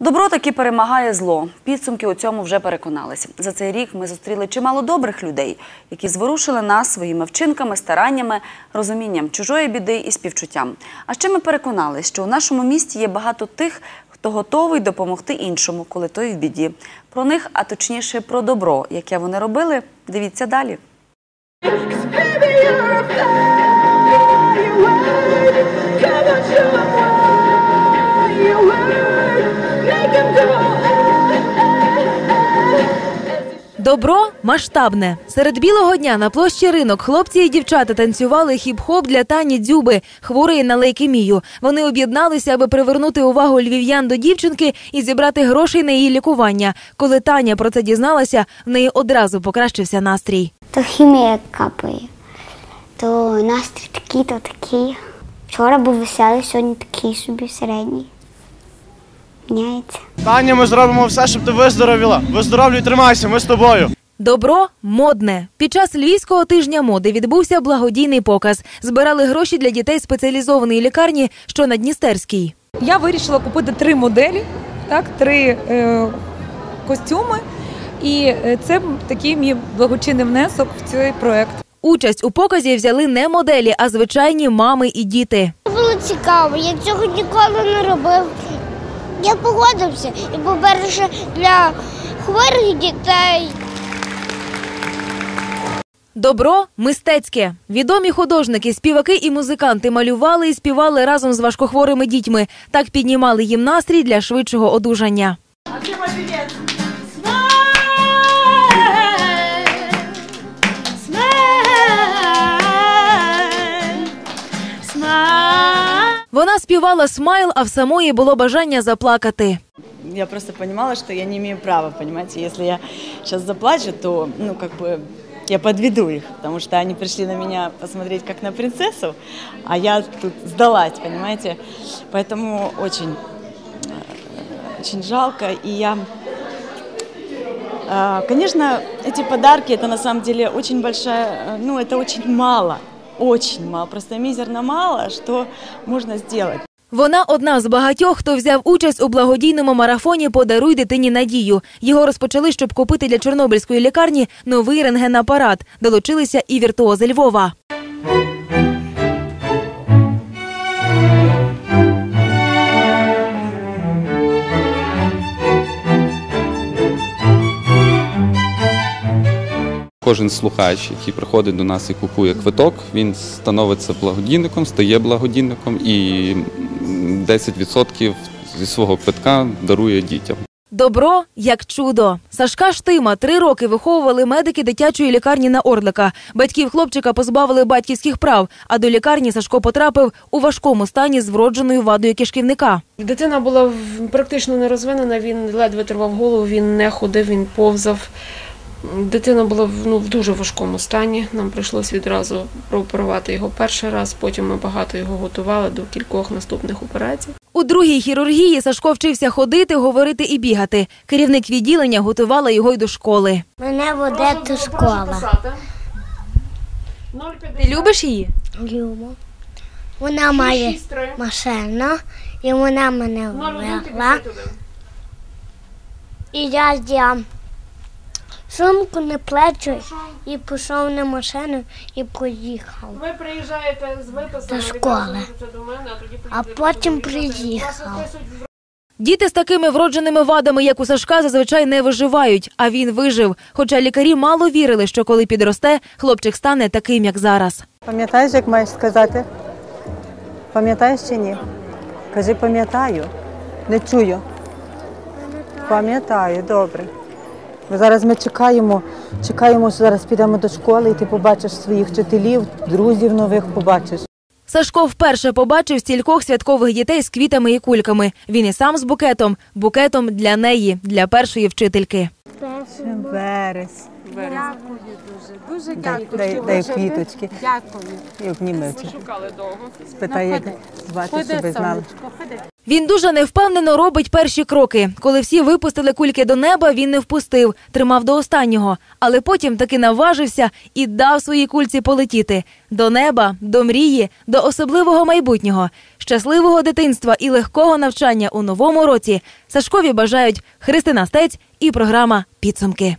Добро таки перемагає зло. Підсумки у цьому вже переконалися. За цей рік ми зустріли чимало добрих людей, які зворушили нас своїми вчинками, стараннями, розумінням чужої біди і співчуттям. А ще ми переконались, що у нашому місті є багато тих, хто готовий допомогти іншому, коли той в біді. Про них, а точніше про добро, яке вони робили, дивіться далі. Come on, Добро масштабне. Серед білого дня на площі ринок хлопці і дівчата танцювали хіп-хоп для Тані Дзюби, хворої на лейкемію. Вони об'єдналися, аби привернути увагу львів'ян до дівчинки і зібрати грошей на її лікування. Коли Таня про це дізналася, в неї одразу покращився настрій. То хімія капає, то настрій такий, то такий. Вчора був веселий, сьогодні такий собі середній. Міняється. Таня, ми зробимо все, щоб ти виздоровіла. Виздоровлюй, тримайся, ми з тобою. Добро модне. Під час львівського тижня моди відбувся благодійний показ. Збирали гроші для дітей спеціалізованої лікарні, що на Дністерській. Я вирішила купити три моделі, так, три е, костюми. І е, це такий мій благочинний внесок в цей проект. Участь у показі взяли не моделі, а звичайні мами і діти. Було цікаво, я цього ніколи не робив. Я погодився і, по-перше, для хворих дітей. Добро мистецьке. Відомі художники, співаки і музиканти малювали і співали разом з важкохворими дітьми. Так піднімали їм настрій для швидшого одужання. Вона співала смайл, а в самої було бажання заплакати. Я просто понимала, что я не имею права, понимаете, если я сейчас заплачу, то, ну, как бы, я подведу их, потому что они пришли на меня посмотреть как на принцессу, а я тут сдалась, понимаете, поэтому очень, э, очень жалко, и я, э, конечно, эти подарки, это на самом деле очень большая, э, ну, это очень мало, очень мало, просто мизерно мало, что можно сделать. Вона одна з багатьох, хто взяв участь у благодійному марафоні Подаруй дитині надію. Його розпочали, щоб купити для Чорнобильської лікарні новий рентгенапарат. Долучилися і віртуози Львова. Кожен слухач, який приходить до нас і купує квиток, він становиться благодійником, стає благодійником і м, 10% зі свого квитка дарує дітям. Добро як чудо. Сашка Штима три роки виховували медики дитячої лікарні на Орлика. Батьків хлопчика позбавили батьківських прав, а до лікарні Сашко потрапив у важкому стані з вродженою вадою кишківника. Дитина була практично не розвинена, він ледве тривав голову, він не ходив, він повзав. Дитина була в, ну, в дуже важкому стані. Нам прийшлось відразу прооперувати його перший раз, потім ми багато його готували до кількох наступних операцій. У другій хірургії Сашко вчився ходити, говорити і бігати. Керівник відділення готувала його й до школи. Мене веде до школа. Ти любиш її? Любо. Вона має машину, і вона мене ввела. І я взяв сумку на плечі і пішов на машину і поїхав. Ви приїжджаєте з виписом До школи. А потім приїхав. Діти з такими вродженими вадами, як у Сашка, зазвичай не виживають, а він вижив. Хоча лікарі мало вірили, що коли підросте, хлопчик стане таким, як зараз. Пам'ятаєш, як маєш сказати? Пам'ятаєш чи ні? Кажи, пам'ятаю. Не чую. Пам'ятаю, добре. Зараз ми чекаємо, чекаємо, що зараз підемо до школи, і ти побачиш своїх вчителів, друзів нових побачиш. Сашко вперше побачив стількох святкових дітей з квітами і кульками. Він і сам з букетом, букетом для неї, для першої вчительки. Верес. Дякую дуже, дуже Дай, дай, дай квіточки. Дякую. І обнімете. Шукали довго. Спитай, як звати, щоб ви знали. Він дуже невпевнено робить перші кроки. Коли всі випустили кульки до неба, він не впустив, тримав до останнього. Але потім таки наважився і дав своїй кульці полетіти до неба, до мрії, до особливого майбутнього, щасливого дитинства і легкого навчання у новому році. Сашкові бажають Христина Стець і програма Підсумки.